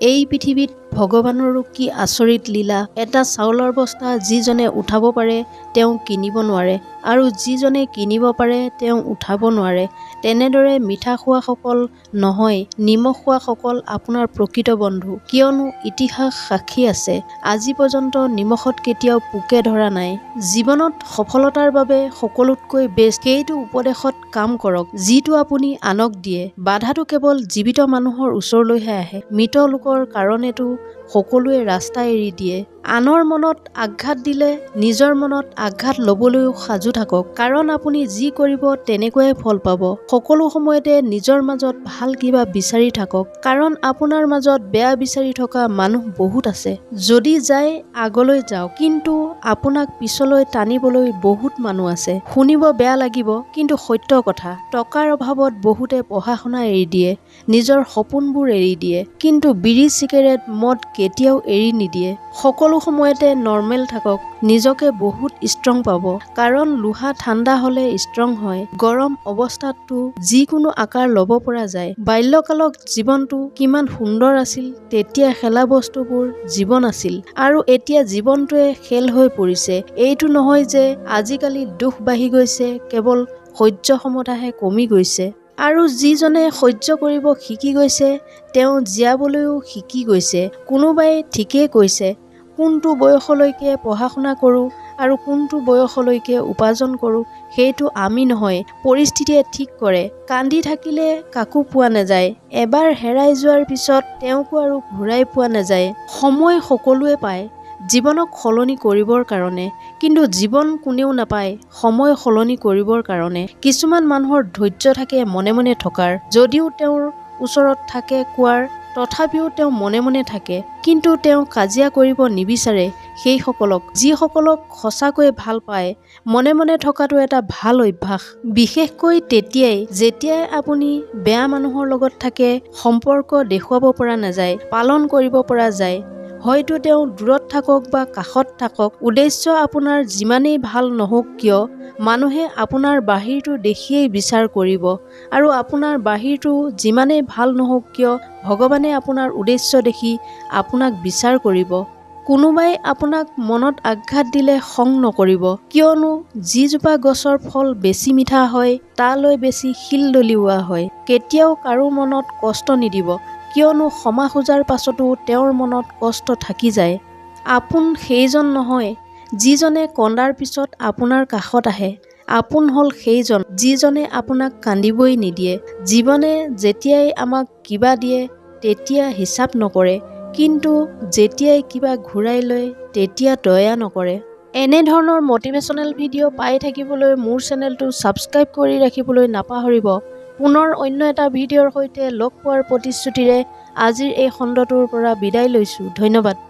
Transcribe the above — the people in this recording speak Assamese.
এই পৃথিৱীত ভগৱানৰো কি আচৰিত লীলা। এটা চাউলৰ বস্তা যিজনে উঠাব পাৰে তেওঁ কিনিব নোৱাৰে। আৰু যিজনে কিনিব পাৰে তেওঁ উঠাব নোৱাৰে। তেনেদৰে মিঠা খোৱাসকল নহয় নিমখ খোৱাসকল আপোনাৰ প্ৰকৃত বন্ধু। কিয়নো ইতিহাস সাক্ষী আছে আজি পৰ্যন্ত নিমখত কেতিয়াও পোকে ধৰা নাই। জীৱনত সফলতাৰ বাবে সকলোতকৈ বেষ্ট সেইটো উপদেশত কাম কৰক যিটো আপুনি আনক দিয়ে। বাধাটো কেৱল জীৱিত মানুহৰ ওচৰলৈহে আহে। মৃত লোকৰ কাৰণেতো সকলোৱে ৰাস্তা এৰি দিয়ে। আনৰ মনত আঘাত দিলে নিজৰ মনত আঘাত ল'বলৈও সাজু থাকক। কাৰণ আপুনি যি কৰিব তেনেকুৱাই ফল পাব। সকলো সময়তে নিজৰ মাজত ভাল কিবা বিচাৰি থাকক। কাৰণ আপোনাৰ মাজত বেয়া বিচাৰি থকা মানুহ বহুত আছে। যদি যায় আগলৈ যাওক। কিন্তু আপোনাক পিছলৈ টানিবলৈ বহুত মানুহ আছে। শুনিব বেয়া লাগিব কিন্তু সত্য কথা। টকাৰ অভাৱত বহুতে পঢ়া শুনা এৰি দিয়ে। নিজৰ সপোনবোৰ এৰি দিয়ে। কিন্তু বিড়ি চিগাৰেট মদ কেতিয়াও এৰি নিদিয়ে। সকলো সময়তে নৰ্মেল থাকক নিজকে বহুত ষ্ট্ৰং পাব। কাৰণ লোহা ঠাণ্ডা হ'লে ষ্ট্ৰং হয় গৰম অৱস্থাততো যিকোনো আকাৰ ল'ব পৰা যায়। বাল্যকালত জীৱনটো কিমান সুন্দৰ আছিল তেতিয়া খেলা বস্তুবোৰ জীৱন আছিল। আৰু এতিয়া জীৱনটোৱে খেল হৈ পৰিছে। এইটো নহয় যে আজিকালি দুখ বাঢ়ি গৈছে কেৱল সহ্য ক্ষমতাহে কমি গৈছে। আৰু যিজনে সহ্য কৰিব শিকি গৈছে তেওঁ জীয়াবলৈও শিকি গৈছে কোনোবাই ঠিকেই কৈছে কোনটো বয়সলৈকে পঢ়া শুনা কৰোঁ আৰু কোনটো বয়সলৈকে উপাৰ্জন কৰোঁ সেইটো আমি নহয় পৰিস্থিতিয়ে ঠিক কৰে। কান্দি থাকিলে কাকো পোৱা নাযায় এবাৰ হেৰাই যোৱাৰ পিছত তেওঁকো আৰু ঘূৰাই পোৱা নাযায় সময় সকলোৱে পায়। জীৱনক সলনি কৰিবৰ কাৰণে কিন্তু জীৱন কোনেও নাপায় সময় সলনি কৰিবৰ কাৰণে কিছুমান মানুহৰ ধৈৰ্য থাকে মনে মনে থকাৰ। যদিও তেওঁৰ ওচৰত থাকে কোৱাৰ তথাপিও তেওঁ মনে মনে থাকে কিন্তু তেওঁ কাজিয়া কৰিব নিবিচাৰে সেইসকলক। যিসকলক সঁচাকৈ ভাল পায় মনে মনে থকাটো এটা ভাল অভ্যাস। বিশেষকৈ তেতিয়াই যেতিয়াই আপুনি বেয়া মানুহৰ লগত থাকে সম্পৰ্ক দেখুৱাব পৰা নাযায় পালন কৰিব পৰা যায় হয়তো তেওঁ দূৰত থাকক বা কাষত থাকক উদ্দেশ্য আপোনাৰ যিমানেই ভাল নহওক কিয় মানুহে আপোনাৰ বাহিৰটো দেখিয়েই বিচাৰ কৰিব আৰু আপোনাৰ বাহিৰটো যিমানেই ভাল নহওক কিয় ভগৱানে আপোনাৰ উদ্দেশ্য দেখি আপোনাক বিচাৰ কৰিব। কোনোবাই আপোনাক মনত আঘাত দিলে খং নকৰিব। কিয়নো যিজোপা গছৰ ফল বেছি মিঠা হয় তালৈ বেছি শিল দলিওৱা হয়। কেতিয়াও কাৰো মনত কষ্ট নিদিব। কিয়নো ক্ষমা খোজাৰ পাছতো তেওঁৰ মনত কষ্ট থাকি যায়। আপোন সেইজন নহয় যিজনে কন্দাৰ পিছত আপোনাৰ কাষত আহে। আপোন হ'ল সেইজন যিজনে আপোনাক কান্দিবই নিদিয়ে। জীৱনে যেতিয়াই আমাক কিবা দিয়ে তেতিয়া হিচাপ নকৰে। কিন্তু যেতিয়াই কিবা ঘূৰাই লয় তেতিয়া দয়া নকৰে। এনেধৰণৰ মটিভেশ্যনেল ভিডিঅ' পাই থাকিবলৈ মোৰ চেনেলটো ছাবস্ক্ৰাইব কৰি ৰাখিবলৈ নাপাহৰিব। পুনৰ অন্য এটা ভিডিঅ'ৰ সৈতে লগ পোৱাৰ প্ৰতিশ্ৰুতিৰে আজিৰ এই খণ্ডটোৰ পৰা বিদায় লৈছোঁ। ধন্যবাদ।